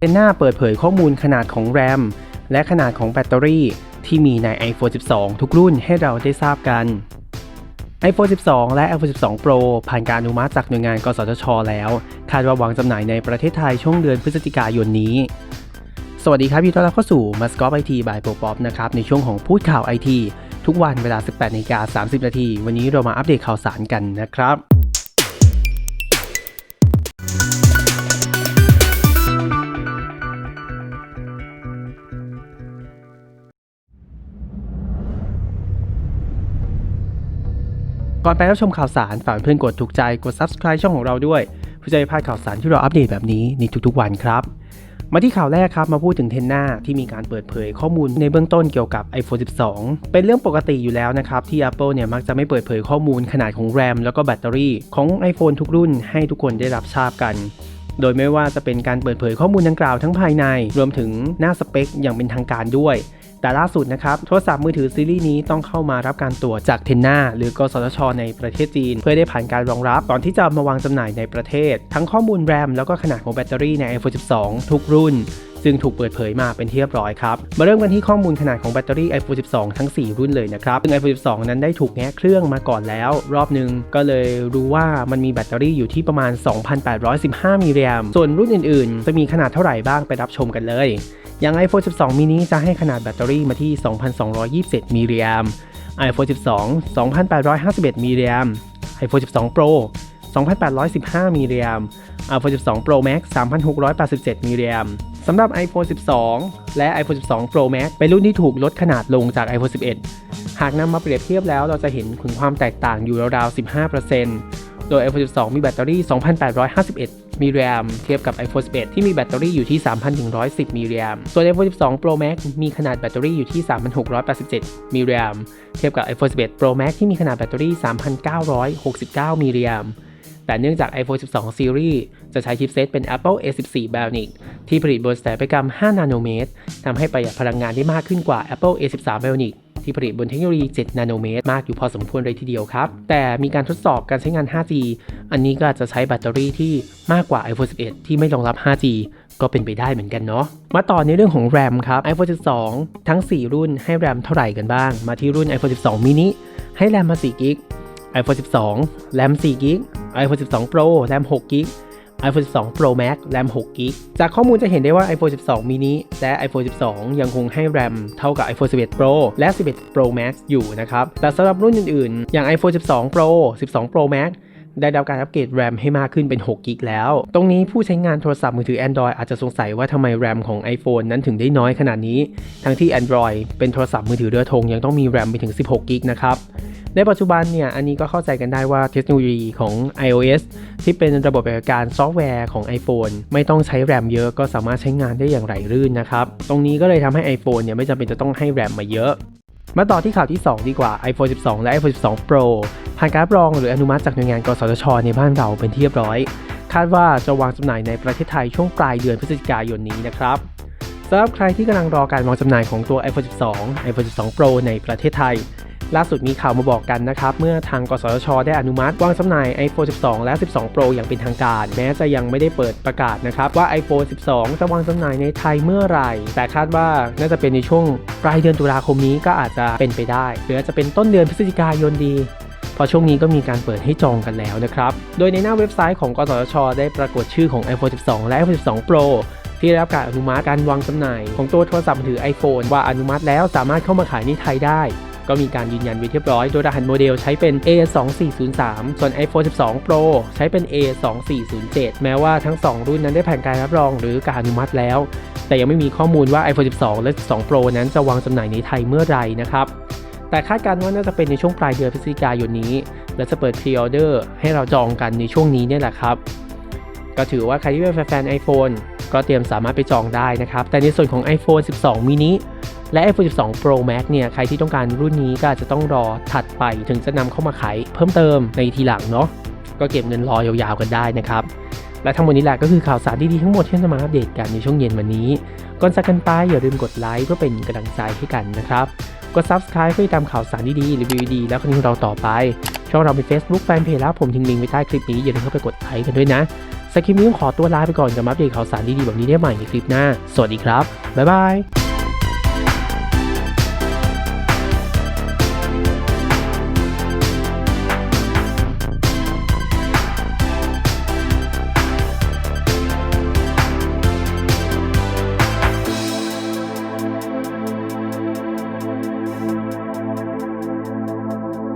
เทนนาเปิดเผยข้อมูลขนาดของแรมและขนาดของแบตเตอรี่ที่มีใน iPhone 12 ทุกรุ่นให้เราได้ทราบกัน iPhone 12 และ iPhone 12 Pro ผ่านการอนุมัติจากหน่วยงาน กสทช แล้ว คาดว่าวางจำหน่ายในประเทศไทยช่วงเดือนพฤศจิกายนนี้ สวัสดีครับยินดีต้อนรับเข้าสู่ m a s c o t IT by p o p o p นะครับ ในช่วงของพูดข่าว IT ทุกวันเวลา 18นาฬิกา30 นาที วันนี้เรามาอัปเดตข่าวสารกันนะครับ ก่อนไปรับชมข่าวสารฝากเพื่อนกดถูกใจกด subscribe ช่องของเราด้วยเพื่อจะไม่พลาดข่าวสารที่เราอัปเดตแบบนี้ในทุกๆวันครับ มาที่ข่าวแรกครับมาพูดถึงเทนนาที่มีการเปิดเผยข้อมูลในเบื้องต้นเกี่ยวกับ iPhone 12 เป็นเรื่องปกติอยู่แล้วนะครับ ที่ Apple เนี่ยมักจะไม่เปิดเผยข้อมูลขนาดของ RAM แล้วก็แบตเตอรี่ของ iPhone ทุกรุ่นให้ทุกคนได้รับทราบกันโดยไม่ว่าจะเป็นการเปิดเผยข้อมูลดังกล่าวทั้งภายใน รวมถึงหน้าสเปคอย่างเป็นทางการด้วย แต่ล่าสุดนะครับ โทรศัพท์มือถือซีรีส์นี้ต้องเข้ามารับการตรวจจากเทนนาหรือกสทช ในประเทศจีน เพื่อได้ผ่านการรองรับก่อนที่จะมาวางจำหน่ายในประเทศ ทั้งข้อมูลแรมแล้วก็ขนาดของแบตเตอรี่ใน iPhone 12 ทุกรุ่นซึ่งถูกเปิดเผยมาเป็นที่เรียบร้อยครับ มาเริ่มกันที่ข้อมูลขนาดของแบตเตอรี่ iPhone 12 ทั้ง 4 รุ่นเลยนะครับ ซึ่ง iPhone 12 นั้นได้ถูกแงะเครื่องมาก่อนแล้ว รอบหนึ่งก็เลยรู้ว่ามันมีแบตเตอรี่อยู่ที่ประมาณ 2,815มิลลิแอมส่วนรุ่นอื่นๆ จะมีขนาดเท่าไหร่บ้างไปรับชมกันเลย อย่าง iPhone 12 mini จะให้ขนาดแบตเตอรี่มาที่ 2,227มิลลิแอม iPhone 12 2,851มิลลิแอม iPhone 12 Pro 2,815มิลลิแอม iPhone 12 Pro Max 3,687มิลลิแอมสำหรับ iPhone 12 และ iPhone 12 Pro Max เป็นรุ่นที่ถูกลดขนาดลงจาก iPhone 11 หากนำมาเปรียบเทียบแล้วเราจะเห็นถึงความแตกต่างอยู่ราวๆ 15%โดย iPhone 12 มีแบตเตอรี่ 2,851 มิลลิแอมเทียบกับ iPhone 11 ที่มีแบตเตอรี่อยู่ที่ 3,110 มิลลิแอมส่วน iPhone 12 Pro Max มีขนาดแบตเตอรี่อยู่ที่ 3,687 มิลลิแอมเทียบกับ iPhone 11 Pro Max ที่มีขนาดแบตเตอรี่ 3,969 มิลลิแอมแต่เนื่องจาก iPhone 12 Series จะใช้ชิปเซตเป็น Apple A14 Bionic ที่ผลิตบนสถาปัตยกรรม 5 นาโนเมตรทำให้ประหยัดพลังงานได้มากขึ้นกว่า Apple A13 Bionic ที่ผลิตบนเทคโนโลยี 7 นาโนเมตร มากอยู่พอสมควรเลยทีเดียวครับ แต่มีการทดสอบการใช้งาน 5G อันนี้ก็อาจจะใช้แบตเตอรี่ที่มากกว่า iPhone 11 ที่ไม่รองรับ 5G ก็เป็นไปได้เหมือนกันเนาะ มาต่อในเรื่องของ RAM ครับ iPhone 12 ทั้ง 4 รุ่นให้ RAM เท่าไหร่กันบ้าง มาที่รุ่น iPhone 12 mini ให้ RAM มา4 g b iPhone 12 RAM 4 g b iPhone 12 Pro RAM 6 g b iPhone 12 Pro Max RAM 6 g b จากข้อมูลจะเห็นได้ว่า iPhone 12 mini และ iPhone 12 ยังคงให้ RAM เท่ากับ iPhone 11 Pro และ 11 Pro Max อยู่นะครับ แต่สำหรับรุ่นอื่นๆ อย่าง iPhone 12 Pro 12 Pro Max ได้รับการอัปเกรด RAM ให้มากขึ้นเป็น 6 กิกแล้ว ตรงนี้ผู้ใช้งานโทรศัพท์มือถือ Android อาจจะสงสัยว่าทำไม RAM ของ iPhone นั้นถึงได้น้อยขนาดนี้ ทั้งที่ Android เป็นโทรศัพท์มือถือเรือธงยังต้องมี RAM ไปถึง 16 กิกนะครับ ในปัจจุบันเนี่ยอันนี้ก็เข้าใจกันได้ว่าเทคโนโลยีของ iOS ที่เป็นระบบปฏิบัติการซอฟต์แวร์ของ iPhone ไม่ต้องใช้แรมเยอะก็สามารถใช้งานได้อย่างไหลลื่นนะครับ ตรงนี้ก็เลยทำให้ iPhone เนี่ยไม่จำเป็นจะต้องให้แรมมาเยอะมาต่อที่ข่าวที่ 2 ดีกว่า iPhone 12 และ iPhone 12 Pro ผ่านการรับรองหรืออนุมัติจากหน่วยงานกสทช ในบ้านเราเป็นที่เรียบร้อย คาดว่าจะวางจำหน่ายในประเทศไทยช่วงปลายเดือนพฤศจิกายนนี้นะครับสำหรับใครที่กำลังรอการวางจำหน่ายของตัว iPhone 12 iPhone 12 Pro ในประเทศไทย ล่าสุดมีข่าวมาบอกกันนะครับ เมื่อทางกสทช ได้อนุมัติวางจำหน่าย iPhone 12 และ 12 Pro อย่างเป็นทางการ แม้จะยังไม่ได้เปิดประกาศนะครับว่า iPhone 12 จะวางจำหน่ายในไทยเมื่อไหร่ แต่คาดว่าน่าจะเป็นในช่วงปลายเดือนตุลาคมนี้ก็อาจจะเป็นไปได้ หรืออาจจะเป็นต้นเดือนพฤศจิกายนดีเพราะช่วงนี้ก็มีการเปิดให้จองกันแล้วนะครับ โดยในหน้าเว็บไซต์ของกสทช ได้ปรากฏชื่อของ iPhone 12 และ iPhone 12 Pro ที่ได้รับการอนุมัติการวางจำหน่าย ของตัวโทรศัพท์มือถือ iPhone ว่าอนุมัติแล้วสามารถเข้ามาขายในไทยได้ ก็มีการยืนยันไว้เรียบร้อย โดยรหัสโมเดลใช้เป็น A2403 ส่วน iPhone 12 Pro ใช้เป็น A2407 แม้ว่าทั้ง 2 รุ่นนั้นได้ผ่านการรับรองหรือการอนุมัติแล้ว แต่ยังไม่มีข้อมูลว่า iPhone 12 และ 12 Pro นั้นจะวางจำหน่ายในไทยเมื่อไหร่นะครับ แต่คาดการณ์ว่าน่าจะเป็นในช่วงปลายเดือนพฤศจิกายนนี้ และจะเปิดพรีออเดอร์ให้เราจองกันในช่วงนี้เนี่ยแหละครับ ก็ถือว่าใครที่เป็นแฟนๆ iPhone ก็เตรียมสามารถไปจองได้นะครับ แต่ในส่วนของ iPhone 12 mini และ iPhone 12 Pro Max เนี่ย ใครที่ต้องการรุ่นนี้ก็อาจจะต้องรอถัดไปถึงจะนำเข้ามาขายเพิ่มเติมในทีหลังเนาะ ก็เก็บเงินรอยาวๆกันได้นะครับ และทั้งหมดนี้แหละก็คือข่าวสารดีๆทั้งหมดที่จะมาอัปเดตกันในช่วงเย็นวันนี้ ก่อนจากกันไปอย่าลืมกดไลค์เพื่อเป็นกำลังใจให้กันนะครับ กด Subscribe เพื่อติดตามข่าวสารดีๆรีวิวดีๆแล้วคอนเทนต์เราต่อไป ช่องเราเป็น Facebook แฟนเพจแล้วผมทิ้งลิงก์ไว้ใต้คลิปนี้อย่าลืมเข้าไปกดไลค์กันด้วยนะสคริปนี้งขอตัวลาไปก่อนกับมาอัปเดตข่าวสารดีๆแบบนี้ได้ใหม่ในคลิปหน้า สวัสดีครับบ๊ายบาย